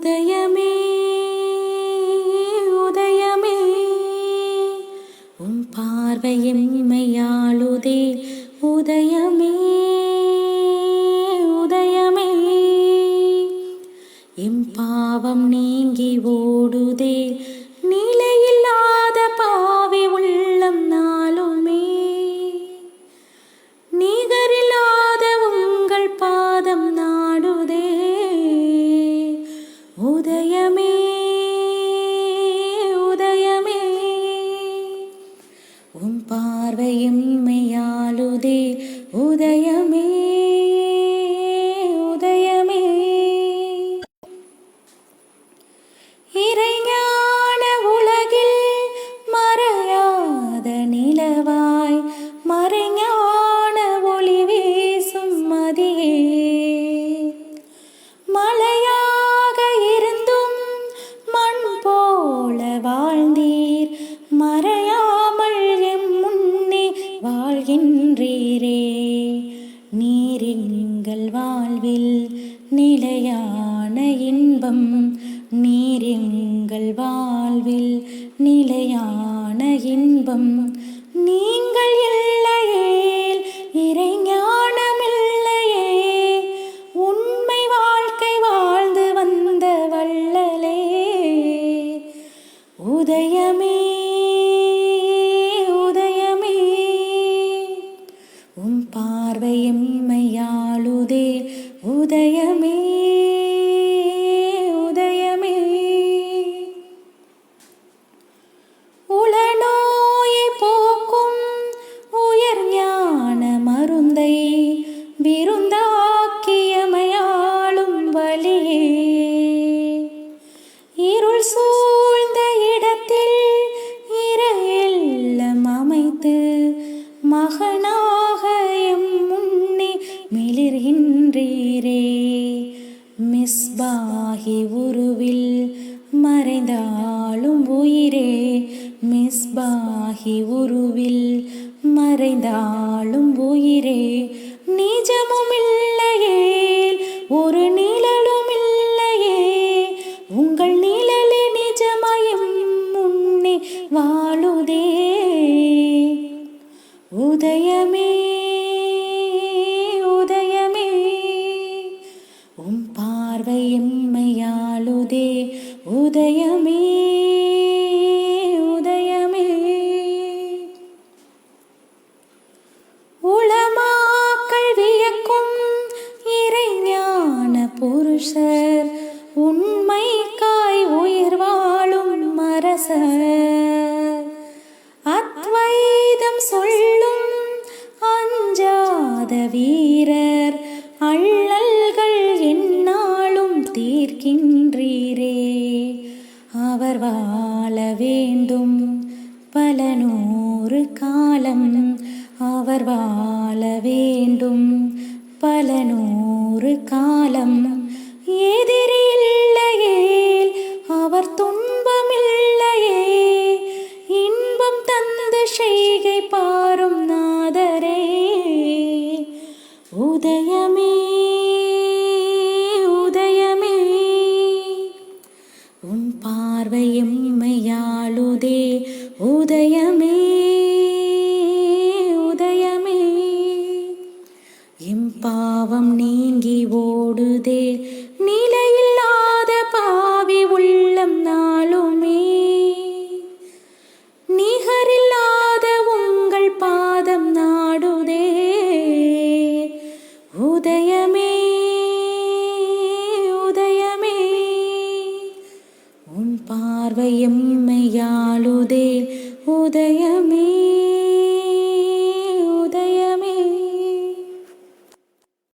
உதயமே உதயமே. உன் பார்வையம்மையாளுதே உதயமே உதயமே. எம் பாவம் நீங்கி ஓடுதே நிலை எங்கள் வாழ்வில் நிலையான இன்பம் நீர் எங்கள் வாழ்வில் நிலையான இன்பம். நீங்கள் இல்லையே இறைஞானமில்லையே உண்மை வாழ்க்கை வாழ்ந்து வந்த வள்ளலே. உதயமே பார்வையம்மையாளுதே உதயமே மிஸ்பாகி உருவில் மறைந்தாலும் உயிரே. மிஸ்பாகி உருவில் மறைந்தாலும் உயிரே. நிஜமும் இல்லையே ஒரு நிழலும் இல்லையே உங்கள் நிழலே நிஜமயம் முன்னே வாழுதே. உதயமே உதயமே உதயமே உதயமே. உளமாக்கள் வியக்கும் இறைஞான புருஷர் உண்மைக்காய் உயிர் வாழும் அரசர். அத்வைதம் சொல்லும் அஞ்சாத வீரர் அள்ளல்கள் என்னாலும் தீர்க்கின்ற பல நூறு காலம் அவர் வாழ வேண்டும். பல நூறு காலம் எதிரில்லையேல் அவர் துன்பமில்லையே. இன்பம் தந்த செய்கை பாரும் நாதரே. உதயமே பாவம் நீங்கி ஓடுதே. நிலையில்லாத பாவி உள்ளம் நாளுமே. நிகரில்லாத உங்கள் பாதம் நாடுதே. உதயமே உதயமே. உன் பார்வை எம்மையாளுதே. உதயமே.